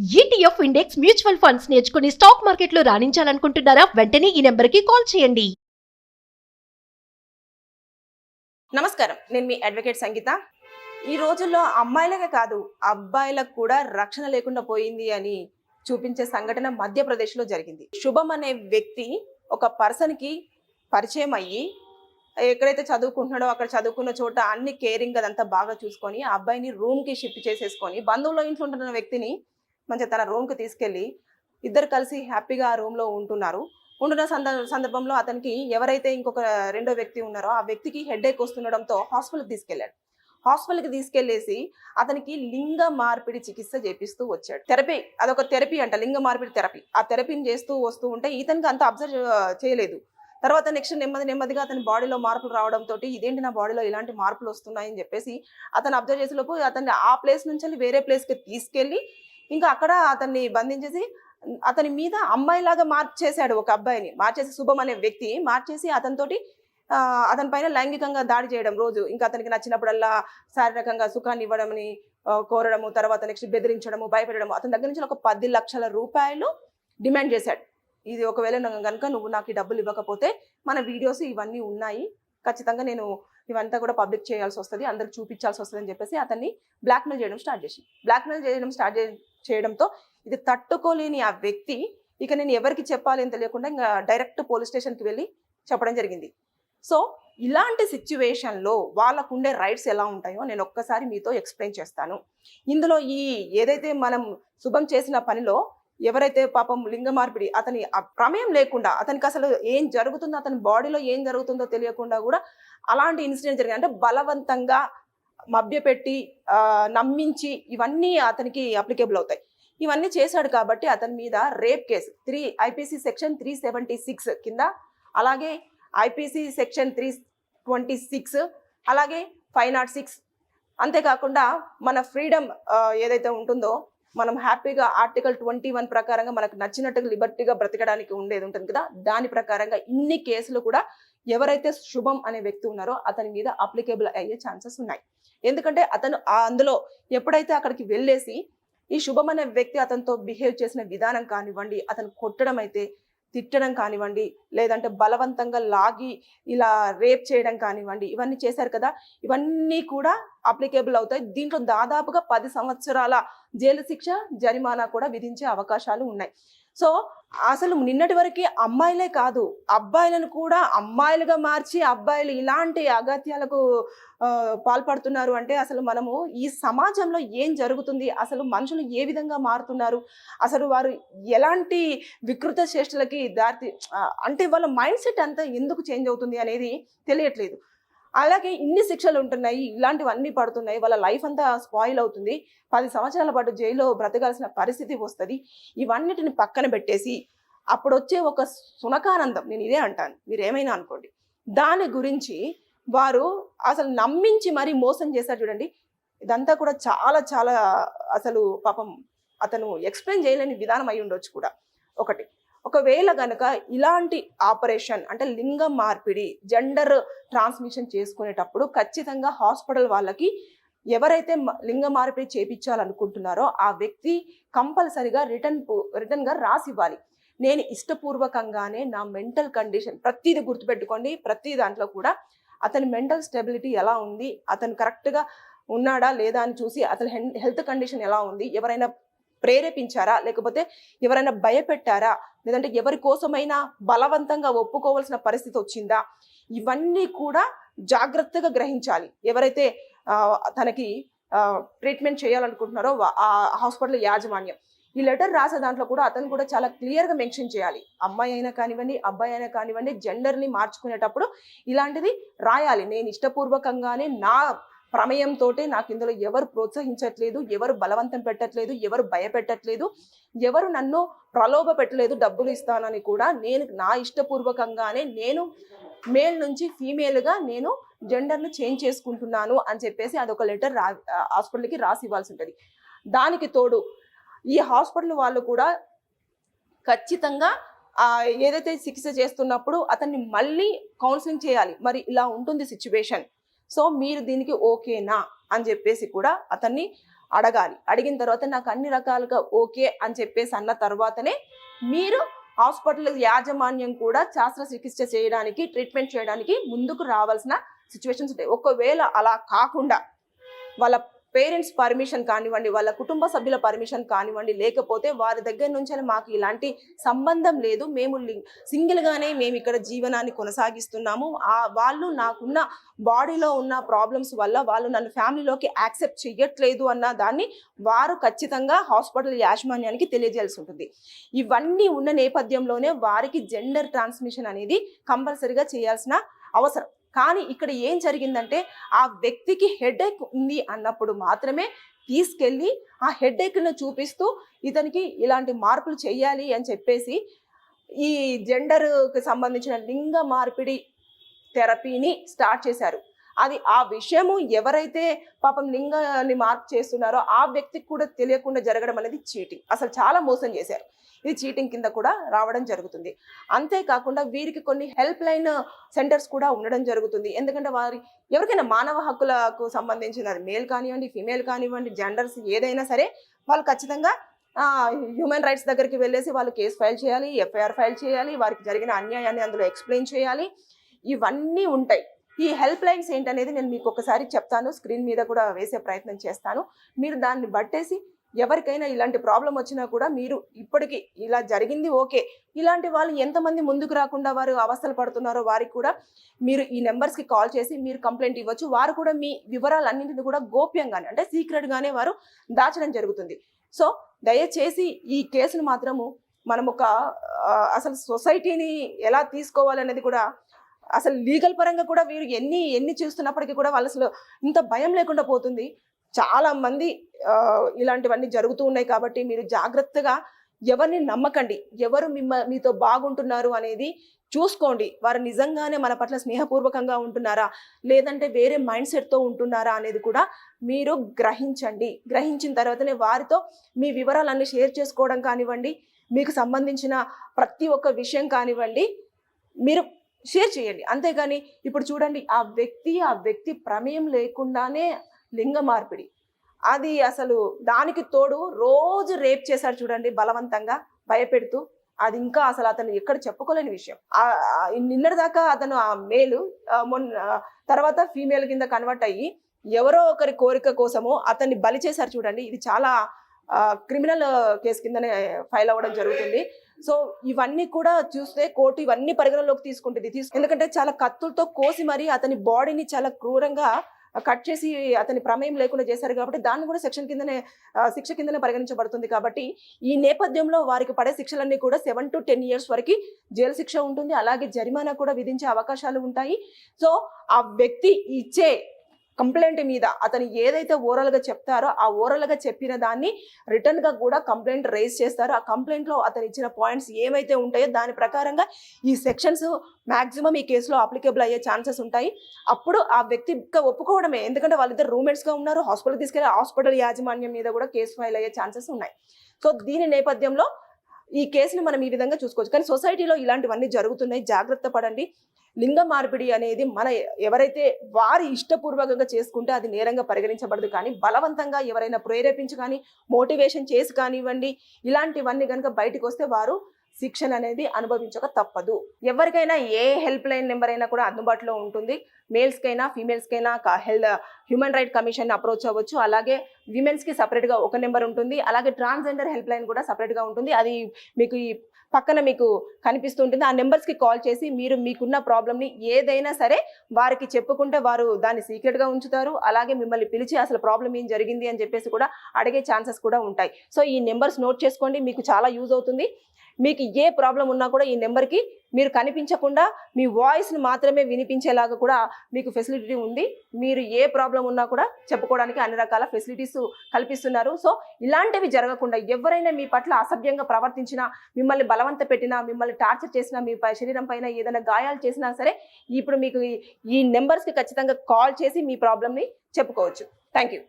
ETF index mutual funds నేర్చుకుని stock మార్కెట్లో రాణించాలనుకుంటున్నారా? వెంటనే ఈ నెంబర్కి కాల్ చేయండి. నమస్కారం. నేను మీ అడ్వకేట్ సంగీత. ఈ రోజుల్లో అమ్మాయిలకే కాదు అబ్బాయిలకు కూడా రక్షణ లేకుండా పోయింది అని చూపించే సంఘటన మధ్యప్రదేశ్లో జరిగింది. శుభం అనే వ్యక్తి ఒక పర్సన్కి పరిచయం అయ్యి ఎక్కడైతే చదువుకుంటున్నాడో అక్కడ చదువుకున్న చోట అన్ని కేరింగ్ అదంతా బాగా చూసుకొని ఆ అబ్బాయిని రూమ్కి షిఫ్ట్ చేసేసుకొని బంధువుల ఇంట్లో ఉంటున్న వ్యక్తిని మంచిగా తన రూమ్కి తీసుకెళ్ళి ఇద్దరు కలిసి హ్యాపీగా ఆ రూమ్లో ఉంటున్నారు. ఉంటున్న సంద సందర్భంలో అతనికి ఎవరైతే ఇంకొక రెండో వ్యక్తి ఉన్నారో ఆ వ్యక్తికి హెడ్ ఎక్ వస్తుండడంతో హాస్పిటల్కి తీసుకెళ్ళాడు. హాస్పిటల్కి తీసుకెళ్ళేసి అతనికి లింగ మార్పిడి చికిత్స చేపిస్తూ వచ్చాడు. థెరపీ అదొక థెరపీ అంట లింగ మార్పిడి థెరపీ ఆ థెరపీని చేస్తూ వస్తూ ఉంటే ఇతనికి అంత అబ్జర్వ్ చేయలేదు. తర్వాత నెక్స్ట్ నెమ్మది నెమ్మదిగా అతని బాడీలో మార్పులు రావడంతో ఇదేంటి నా బాడీలో ఇలాంటి మార్పులు వస్తున్నాయని చెప్పేసి అతను అబ్జర్వ్ చేసేలోపు అతన్ని ఆ ప్లేస్ నుంచి వెళ్ళి వేరే ప్లేస్కి తీసుకెళ్ళి ఇంకా అక్కడ అతన్ని బంధించేసి అతని మీద అమ్మాయిలాగా మార్చేశాడు ఒక అబ్బాయిని. మార్చేసి శుభం అనే వ్యక్తి మార్చేసి అతనితోటి అతని పైన లైంగికంగా దాడి చేయడం రోజు. ఇంకా అతనికి నచ్చినప్పుడల్లా శారీరకంగా సుఖాన్ని ఇవ్వడమని కోరడము తర్వాత నెక్స్ట్ బెదిరించడము భయపెట్టడము. అతని దగ్గర నుంచి ఒక పది లక్షల రూపాయలు డిమాండ్ చేశాడు. ఇది ఒకవేళ కనుక నువ్వు నాకు డబ్బులు ఇవ్వకపోతే మన వీడియోస్ ఇవన్నీ ఉన్నాయి. ఖచ్చితంగా నేను ఇవంతా కూడా పబ్లిక్ చేయాల్సి వస్తుంది అందరికి చూపించాల్సి వస్తుంది అని చెప్పేసి అతన్ని బ్లాక్మెయిల్ చేయడం స్టార్ట్ చేసి బ్లాక్మెయిల్ చేయడం స్టార్ట్ చేయడంతో ఇది తట్టుకోలేని ఆ వ్యక్తి ఇక నేను ఎవరికి చెప్పాలి అని తెలియకుండా ఇంకా డైరెక్ట్ పోలీస్ స్టేషన్కి వెళ్ళి చెప్పడం జరిగింది. సో ఇలాంటి సిచ్యువేషన్లో వాళ్ళకు ఉండే రైట్స్ ఎలా ఉంటాయో నేను ఒక్కసారి మీతో ఎక్స్ప్లెయిన్ చేస్తాను. ఇందులో ఈ ఏదైతే మనం శుభం చేసిన పనిలో ఎవరైతే పాపం లింగ మార్పిడి అతని ప్రమేయం లేకుండా అతనికి అసలు ఏం జరుగుతుందో అతని బాడీలో ఏం జరుగుతుందో తెలియకుండా కూడా అలాంటి ఇన్సిడెంట్ జరిగింది. అంటే బలవంతంగా మభ్యపెట్టి నమ్మించి ఇవన్నీ అతనికి అప్లికేబుల్ అవుతాయి. ఇవన్నీ చేశాడు కాబట్టి అతని మీద rape case three IPC section three seventy six కింద అలాగే IPC section three twenty six అలాగే ఫైవ్ నాట్ సిక్స్ అంతేకాకుండా మన ఫ్రీడమ్ ఏదైతే ఉంటుందో మనం హ్యాపీగా ఆర్టికల్ ట్వంటీ వన్ ప్రకారంగా మనకు నచ్చినట్టుగా లిబర్టీగా బ్రతకడానికి ఉండేది ఉంటుంది కదా దాని ప్రకారంగా ఇన్ని కేసులు కూడా ఎవరైతే శుభం అనే వ్యక్తి ఉన్నారో అతని మీద అప్లికేబుల్ అయ్యే ఛాన్సెస్ ఉన్నాయి. ఎందుకంటే అతను అందులో ఎప్పుడైతే అక్కడికి వెళ్ళేసి ఈ శుభం అనే వ్యక్తి అతనితో బిహేవ్ చేసిన విధానం కానివ్వండి అతను కొట్టడం అయితే తిట్టడం కానివ్వండి లేదంటే బలవంతంగా లాగి ఇలా రేప్ చేయడం కానివ్వండి ఇవన్నీ చేశారు కదా ఇవన్నీ కూడా అప్లికేబుల్ అవుతాయి. దీంట్లో దాదాపుగా పది సంవత్సరాల జైలు శిక్ష జరిమానా కూడా విధించే అవకాశాలు ఉన్నాయి. సో అసలు నిన్నటి వరకు అమ్మాయిలే కాదు అబ్బాయిలను కూడా అమ్మాయిలుగా మార్చి అబ్బాయిలు ఇలాంటి అగత్యాలకు పాల్పడుతున్నారు. అంటే అసలు మనము ఈ సమాజంలో ఏం జరుగుతుంది? అసలు మనుషులు ఏ విధంగా మారుతున్నారు? అసలు వారు ఎలాంటి వికృత చేష్టలకి దారి అంటే వాళ్ళ మైండ్ సెట్ అంతా ఎందుకు చేంజ్ అవుతుంది అనేది తెలియట్లేదు. అలాగే ఇన్ని శిక్షలు ఉంటున్నాయి ఇలాంటివన్నీ పడుతున్నాయి వాళ్ళ లైఫ్ అంతా స్పాయిల్ అవుతుంది. పది సంవత్సరాల పాటు జైల్లో బ్రతకాల్సిన పరిస్థితి వస్తుంది. ఇవన్నిటిని పక్కన పెట్టేసి అప్పుడు వచ్చే ఒక సునకానందం నేను ఇదే అంటాను మీరు ఏమైనా అనుకోండి. దాని గురించి వారు అసలు నమ్మించి మరీ మోసం చేశారు చూడండి. ఇదంతా కూడా చాలా చాలా అసలు పాపం అతను ఎక్స్ప్లెయిన్ చేయలేని విధానం అయి ఉండొచ్చు కూడా. ఒకటి. ఒకవేళ గనక ఇలాంటి ఆపరేషన్ అంటే లింగ మార్పిడి జెండర్ ట్రాన్స్మిషన్ చేసుకునేటప్పుడు ఖచ్చితంగా హాస్పిటల్ వాళ్ళకి ఎవరైతే మ- లింగ మార్పిడి చేపించాలనుకుంటున్నారో ఆ వ్యక్తి కంపల్సరిగా రిటర్న్ రిటర్న్గా రాసి ఇవ్వాలి నేను ఇష్టపూర్వకంగానే నా మెంటల్ కండిషన్ ప్రతిదీ గుర్తుపెట్టుకోండి. ప్రతి దాంట్లో కూడా అతని మెంటల్ స్టెబిలిటీ ఎలా ఉంది అతను కరెక్ట్గా ఉన్నాడా లేదా అని చూసి అతని హెల్త్ కండిషన్ ఎలా ఉంది ఎవరైనా ప్రేరేపించారా? లేకపోతే ఎవరైనా భయపెట్టారా? లేదంటే ఎవరి కోసమైనా బలవంతంగా ఒప్పుకోవాల్సిన పరిస్థితి వచ్చిందా? ఇవన్నీ కూడా జాగ్రత్తగా గ్రహించాలి. ఎవరైతే తనకి ట్రీట్మెంట్ చేయాలనుకుంటున్నారో ఆ హాస్పిటల్ యాజమాన్యం. ఈ లెటర్ రాసే దాంట్లో కూడా అతను కూడా చాలా క్లియర్గా మెన్షన్ చేయాలి. అమ్మాయి అయినా కానివ్వండి అబ్బాయి అయినా కానివ్వండి జెండర్ని మార్చుకునేటప్పుడు ఇలాంటిది రాయాలి. నేను ఇష్టపూర్వకంగానే నా ప్రమేయంతో నాకు ఇందులో ఎవరు ప్రోత్సహించట్లేదు ఎవరు బలవంతం పెట్టట్లేదు ఎవరు భయపెట్టట్లేదు ఎవరు నన్ను ప్రలోభ పెట్టలేదు డబ్బులు ఇస్తానని కూడా నేను నా ఇష్టపూర్వకంగానే నేను మేల్ నుంచి ఫీమేల్గా నేను జెండర్ను చేంజ్ చేసుకుంటున్నాను అని చెప్పేసి అదొక లెటర్ రా హాస్పిటల్కి రాసి ఇవ్వాల్సి ఉంటుంది. దానికి తోడు ఈ హాస్పిటల్ వాళ్ళు కూడా ఖచ్చితంగా ఏదైతే చికిత్స చేస్తున్నప్పుడు అతన్ని మళ్ళీ కౌన్సిలింగ్ చేయాలి. మరి ఇలా ఉంటుంది సిచ్యువేషన్. సో మీరు దీనికి ఓకేనా అని చెప్పేసి కూడా అతన్ని అడగాలి. అడిగిన తర్వాత నాకు అన్ని రకాలుగా ఓకే అని చెప్పేసి అన్న తర్వాతనే మీరు హాస్పిటల్ యాజమాన్యం కూడా శస్త్రచికిత్స చేయడానికి ట్రీట్మెంట్ చేయడానికి ముందుకు రావాల్సిన సిచ్యువేషన్స్ ఉంటాయి. ఒకవేళ అలా కాకుండా వాళ్ళ పేరెంట్స్ పర్మిషన్ కానివ్వండి వాళ్ళ కుటుంబ సభ్యుల పర్మిషన్ కానివ్వండి లేకపోతే వారి దగ్గర నుంచి మాకు ఇలాంటి సంబంధం లేదు. మేము సింగిల్గానే మేము ఇక్కడ జీవనాన్ని కొనసాగిస్తున్నాము. ఆ వాళ్ళు నాకున్న బాడీలో ఉన్న ప్రాబ్లమ్స్ వల్ల వాళ్ళు నన్ను ఫ్యామిలీలోకి యాక్సెప్ట్ చేయట్లేదు అన్న దాన్ని వారు ఖచ్చితంగా హాస్పిటల్ యాజమాన్యానికి తెలియజేయాల్సి ఉంటుంది. ఇవన్నీ ఉన్న నేపథ్యంలోనే వారికి జెండర్ ట్రాన్స్మిషన్ అనేది కంపల్సరిగా చేయాల్సిన అవసరం. కానీ ఇక్కడ ఏం జరిగిందంటే ఆ వ్యక్తికి హెడేక్ ఉంది అన్నప్పుడు మాత్రమే తీసుకెళ్ళి ఆ హెడేక్ను చూపిస్తూ ఇతనికి ఇలాంటి మార్పులు చేయాలి అని చెప్పేసి ఈ జెండర్కి సంబంధించిన లింగ మార్పిడి థెరపీని స్టార్ట్ చేశారు. అది ఆ విషయము ఎవరైతే పాపం లింగాన్ని మార్పు చేస్తున్నారో ఆ వ్యక్తికి కూడా తెలియకుండా జరగడం అనేది చీటింగ్. అసలు చాలా మోసం చేశారు. ఇది చీటింగ్ కింద కూడా రావడం జరుగుతుంది. అంతేకాకుండా వీరికి కొన్ని హెల్ప్ లైన్ సెంటర్స్ కూడా ఉండడం జరుగుతుంది. ఎందుకంటే వారి ఎవరికైనా మానవ హక్కులకు సంబంధించిన అది మేల్ కానివ్వండి ఫిమేల్ కానివ్వండి జెండర్స్ ఏదైనా సరే వాళ్ళు ఖచ్చితంగా హ్యూమన్ రైట్స్ దగ్గరికి వెళ్ళేసి వాళ్ళు కేసు ఫైల్ చేయాలి ఎఫ్ఐఆర్ ఫైల్ చేయాలి వారికి జరిగిన అన్యాయాన్ని అందులో ఎక్స్ప్లెయిన్ చేయాలి. ఇవన్నీ ఉంటాయి. ఈ హెల్ప్ లైన్స్ ఏంటనేది నేను మీకు ఒకసారి చెప్తాను. స్క్రీన్ మీద కూడా వేసే ప్రయత్నం చేస్తాను. మీరు దాన్ని బట్టేసి ఎవరికైనా ఇలాంటి ప్రాబ్లం వచ్చినా కూడా మీరు ఇప్పటికి ఇలా జరిగింది ఓకే. ఇలాంటి వాళ్ళు ఎంతమంది ముందుకు రాకుండా వారు అవస్థలు పడుతున్నారో వారికి కూడా మీరు ఈ నెంబర్స్కి కాల్ చేసి మీరు కంప్లైంట్ ఇవ్వచ్చు. వారు కూడా మీ వివరాలన్నింటినీ కూడా గోప్యంగానే అంటే సీక్రెట్గానే వారు దాచడం జరుగుతుంది. సో దయచేసి ఈ కేసును మాత్రము మనం ఒక అసలు సొసైటీని ఎలా తీసుకోవాలనేది కూడా అసలు లీగల్ పరంగా కూడా వీరు ఎన్ని ఎన్ని చూస్తున్నప్పటికీ కూడా వాళ్ళు అసలు ఇంత భయం లేకుండా పోతుంది. చాలా మంది ఇలాంటివన్నీ జరుగుతూ ఉన్నాయి కాబట్టి మీరు జాగ్రత్తగా ఎవరిని నమ్మకండి. ఎవరు మిమ్మ మీతో బాగుంటున్నారు అనేది చూసుకోండి. వారు నిజంగానే మన పట్ల స్నేహపూర్వకంగా ఉంటున్నారా? లేదంటే వేరే మైండ్ సెట్తో ఉంటున్నారా అనేది కూడా మీరు గ్రహించండి. గ్రహించిన తర్వాతనే వారితో మీ వివరాలన్నీ షేర్ చేసుకోవడం కానివ్వండి మీకు సంబంధించిన ప్రతి ఒక్క విషయం కానివ్వండి మీరు షేర్ చేయండి. అంతేగాని ఇప్పుడు చూడండి ఆ వ్యక్తి ఆ వ్యక్తి ప్రమేయం లేకుండానే లింగ మార్పిడి. అది అసలు దానికి తోడు రోజు రేప్ చేశాడు చూడండి బలవంతంగా భయపెడుతూ. అది ఇంకా అసలు అతను ఎక్కడ చెప్పుకోలేని విషయం. నిన్నటిదాకా నిన్నటి దాకా అతను ఆ మేలు మొన్న తర్వాత ఫీమేల్ కింద కన్వర్ట్ అయ్యి ఎవరో ఒకరి కోరిక కోసము అతన్ని బలి చేశారు చూడండి. ఇది చాలా క్రిమినల్ కేసు కిందనే ఫైల్ అవ్వడం జరుగుతుంది. సో ఇవన్నీ కూడా చూస్తే కోర్టు ఇవన్నీ పరిగణలోకి తీసుకుంటుంది. తీసుకు ఎందుకంటే చాలా కత్తులతో కోసి మరి అతని బాడీని చాలా క్రూరంగా కట్ చేసి అతని ప్రమేయం లేకుండా చేశారు కాబట్టి దాన్ని కూడా సెక్షన్ కిందనే శిక్ష కిందనే పరిగణించబడుతుంది కాబట్టి ఈ నేపథ్యంలో వారికి పడే శిక్షలన్నీ కూడా సెవెన్ టు టెన్ ఇయర్స్ వరకు జైలు శిక్ష ఉంటుంది. అలాగే జరిమానా కూడా విధించే అవకాశాలు ఉంటాయి. సో ఆ వ్యక్తి ఇచ్చే కంప్లైంట్ మీద అతను ఏదైతే ఓరల్గా చెప్తారో ఆ ఓరల్గా చెప్పిన దాన్ని రిటర్న్గా కూడా కంప్లైంట్ రేజ్ చేస్తారు. ఆ కంప్లైంట్లో అతను ఇచ్చిన పాయింట్స్ ఏమైతే ఉంటాయో దాని ప్రకారంగా ఈ సెక్షన్స్ మాక్సిమం ఈ కేసులో అప్లికేబుల్ అయ్యే ఛాన్సెస్ ఉంటాయి. అప్పుడు ఆ వ్యక్తి ఇంకా ఒప్పుకోవడమే. ఎందుకంటే వాళ్ళిద్దరు రూమ్మేట్స్గా ఉన్నారు. హాస్పిటల్ తీసుకెళ్ళి హాస్పిటల్ యాజమాన్యం మీద కూడా కేసు ఫైల్ అయ్యే ఛాన్సెస్ ఉన్నాయి. సో దీని నేపథ్యంలో ఈ కేసుని మనం ఈ విధంగా చూసుకోవచ్చు. కానీ సొసైటీలో ఇలాంటివన్నీ జరుగుతున్నాయి. జాగ్రత్త పడండి. లింగ మార్పిడి అనేది మన ఎవరైతే వారి ఇష్టపూర్వకంగా చేసుకుంటే అది నేరంగా పరిగణించబడదు. కానీ బలవంతంగా ఎవరైనా ప్రేరేపించి కానీ మోటివేషన్ చేసి కానివ్వండి ఇలాంటివన్నీ కనుక బయటకు వస్తే వారు శిక్షణ అనేది అనుభవించక తప్పదు. ఎవరికైనా ఏ హెల్ప్ లైన్ నెంబర్ అయినా కూడా అందుబాటులో ఉంటుంది. మేల్స్కైనా ఫీమేల్స్కైనా health human right commission approach అవ్వచ్చు. అలాగే విమెన్స్కి సపరేట్గా ఒక నెంబర్ ఉంటుంది. అలాగే ట్రాన్స్జెండర్ హెల్ప్ లైన్ కూడా సపరేట్గా ఉంటుంది. అది మీకు ఈ పక్కన మీకు కనిపిస్తుంటుంది. ఆ నెంబర్స్కి కాల్ చేసి మీరు మీకున్న ప్రాబ్లమ్ని ఏదైనా సరే వారికి చెప్పుకుంటే వారు దాన్ని సీక్రెట్గా ఉంచుతారు. అలాగే మిమ్మల్ని పిలిచి అసలు ప్రాబ్లం ఏం జరిగింది అని చెప్పేసి కూడా అడిగే ఛాన్సెస్ కూడా ఉంటాయి. సో ఈ నెంబర్స్ నోట్ చేసుకోండి. మీకు చాలా యూజ్ అవుతుంది. మీకు ఏ ప్రాబ్లం ఉన్నా కూడా ఈ నెంబర్కి మీరు కనిపించకుండా మీ వాయిస్ని మాత్రమే వినిపించేలాగా కూడా మీకు ఫెసిలిటీ ఉంది. మీరు ఏ ప్రాబ్లం ఉన్నా కూడా చెప్పుకోవడానికి అన్ని రకాల ఫెసిలిటీస్ కల్పిస్తున్నారు. సో ఇలాంటివి జరగకుండా ఎవరైనా మీ పట్ల అసభ్యంగా ప్రవర్తించినా మిమ్మల్ని బలవంత పెట్టినా మిమ్మల్ని టార్చర్ చేసినా మీ శరీరం పైన ఏదైనా గాయాలు చేసినా సరే ఇప్పుడు మీకు ఈ- ఈ నెంబర్స్కి ఖచ్చితంగా కాల్ చేసి మీ ప్రాబ్లమ్ని చెప్పుకోవచ్చు. Thank you